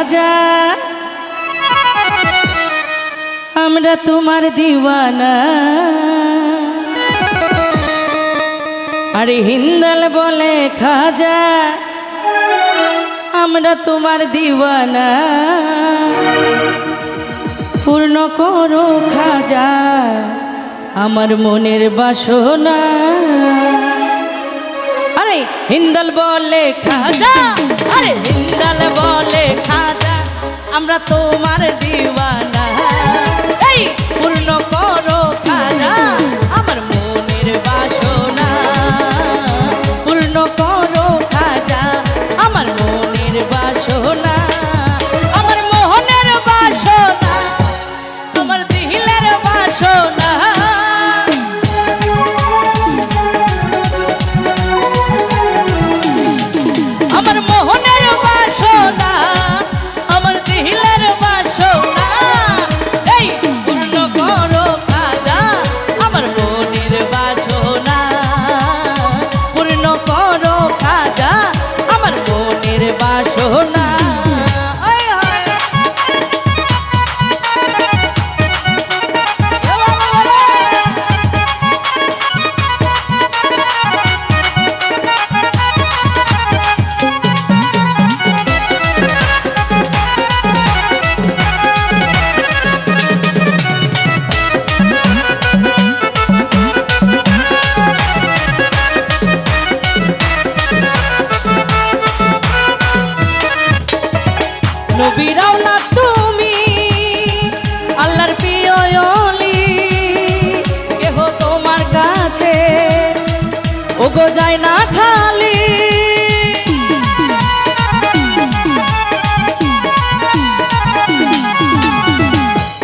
রাজা। আমরা তোমার দিওয়ানা। আরে হিন্দাল বলে খাজা, আমরা তোমার দিওয়ানা। পূর্ণ করো খাজা, আমার মনের বাসনা। আরে হিন্দাল বলে খাজা, আরে আমরা তোমার গো যায় না খালি।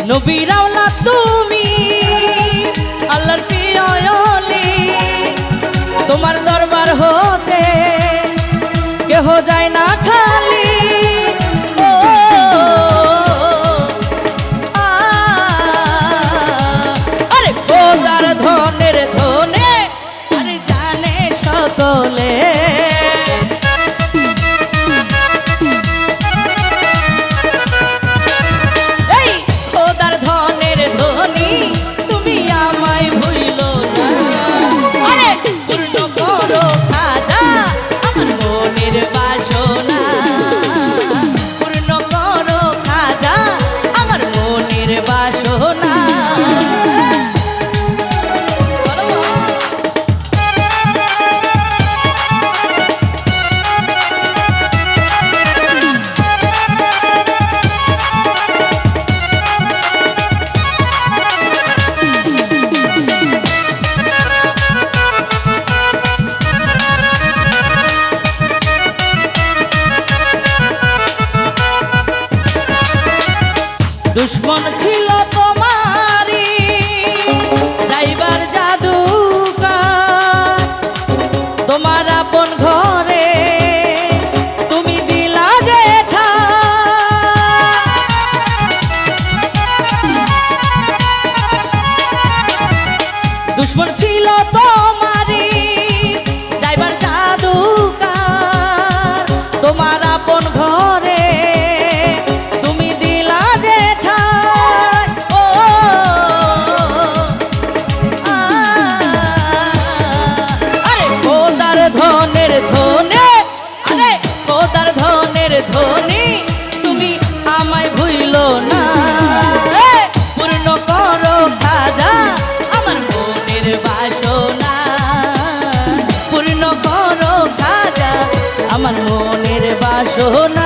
নবীরাওলা তুমি আল্লাহর পিয়লি তোমার দরবার হতে কেহ যায় দুশ্মন ছিল তোমারি যাইবার জাদুকা তোমার আপন ঘরে শোন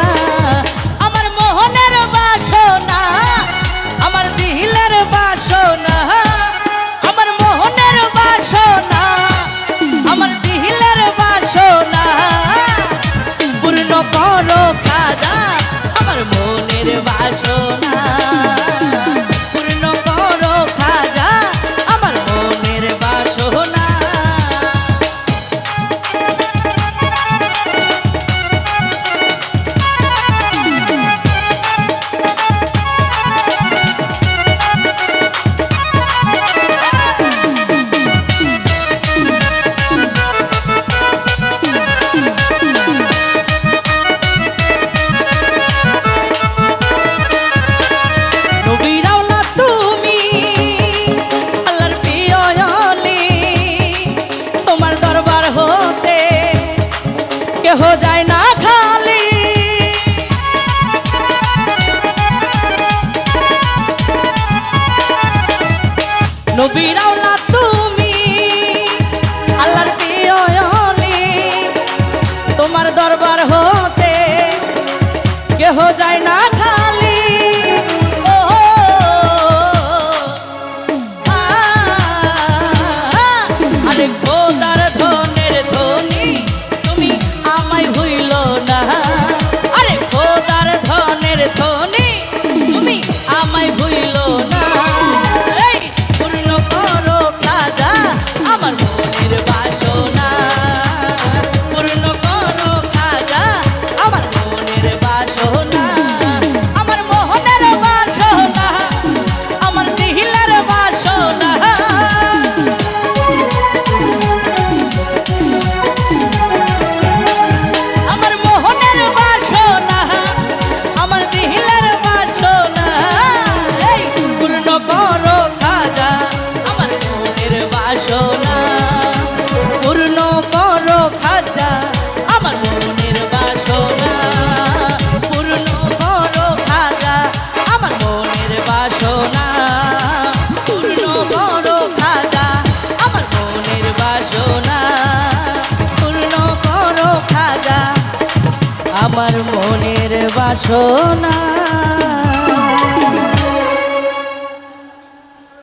আমার মনের বাসনা।